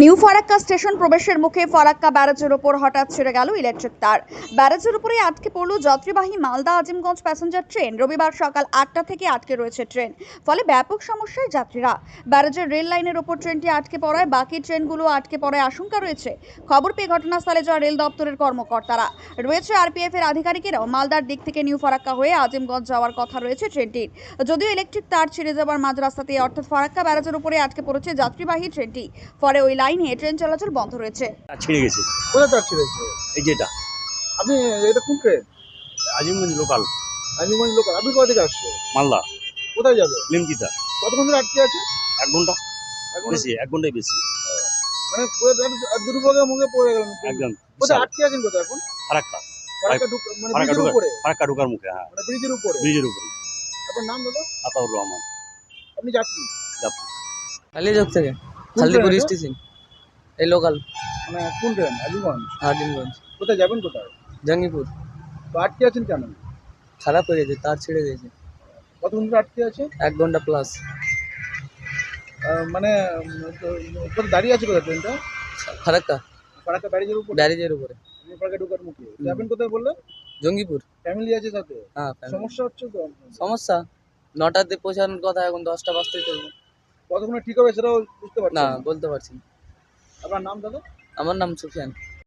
New Farakka station প্রবেশের মুখে ফারাক্কা ব্যারাজের ওপর হঠাৎ ছেড়ে গেল ইলেকট্রিক তার। ব্যারাজের উপরে আটকে পড়ল যাত্রীবাহী মালদা আজিমগঞ্জ প্যাসেঞ্জার ট্রেন। রবিবার সকাল আটটা থেকে আটকে রয়েছে ট্রেন। ফলে ব্যাপক সমস্যায় যাত্রীরা। ব্যারাজের রেল লাইনের ওপর ট্রেনটি আটকে পড়ায়, বাকি ট্রেনগুলো আটকে পড়ায় আশঙ্কা রয়েছে। খবর পেয়ে ঘটনাস্থলে যাওয়া রেল দপ্তরের কর্মকর্তারা। রয়েছে আরপিএফ এর আধিকারিকেরাও। মালদার দিক থেকে নিউ ফারাক্কা হয়ে আজিমগঞ্জ যাওয়ার কথা রয়েছে ট্রেনটির। যদিও ইলেকট্রিক তার ছিঁড়ে যাওয়ার মাঝ রাস্তাতে অর্থাৎ ফারাক্কা ব্যারাজের উপরে আটকে পড়েছে যাত্রীবাহী ট্রেনটি। ফলে ওই লাইনে ট্রেন চলাচল বন্ধ রয়েছে। আর ছিঁড়ে গেছে। কোথায় তার ছিঁড়েছে এই যেটা। আপনি এটা কোন train? Azimganj local. Azimganj local. আপনি কোথা থেকে আসছে মালদা। কোথায় যাবে? লিমকিতা। কতক্ষণ ধরে আটকে আছে? এক ঘণ্টা। বেশি এক ঘন্টাই বেশি। মানে পুরো দুর্ভোগের মুখে পড়ে গেলেন একদম। কোথায় আটকে আছেন কোথায় এখন? ফারাক্কা। মানে ফারাক্কা ঢুকার উপরে? ফারাক্কা ঢোকার মুখে হ্যাঁ। মানে ব্রিজের উপরে? ব্রিজের উপরে। আপনার নাম দাদা? আতাউর রহমান। আপনি যাত্রী? যাত্রী। থেকে এটা? স্টেশন। এই লোকাল মানে কোন ট্রেন আজিমগঞ্জ হাজিমগঞ্জ কোথায় যাবেন কোথায়? জঙ্গিপুর। তো আটকে আছেন কেন? খারাপ হয়ে গেছে তার ছিঁড়ে গেছে কতক্ষণ ধরে আটকে আছে? এক ঘণ্টা প্লাস মানে কোথায় দাঁড়িয়ে আছে কোথায় ট্রেনটা ফারাক্কা। ফারাক্কা ব্যারিজের উপরে? ব্যারেজের উপরে। আপনি ফারাক্কা ঢোকার মুখে। যাবেন কোথায় বললেন জঙ্গিপুর। ফ্যামিলি আছে সাথে? হ্যাঁ সমস্যা হচ্ছে তো? সমস্যা। নটাতে পৌঁছানোর কথা এখন দশটা বাজতেই চলবে। কতক্ষণে ঠিক হবে সেটাও বুঝতে পারছি না। বলতে পারছি না। আপনার নাম দাদা? আমার নাম সুফিয়ান।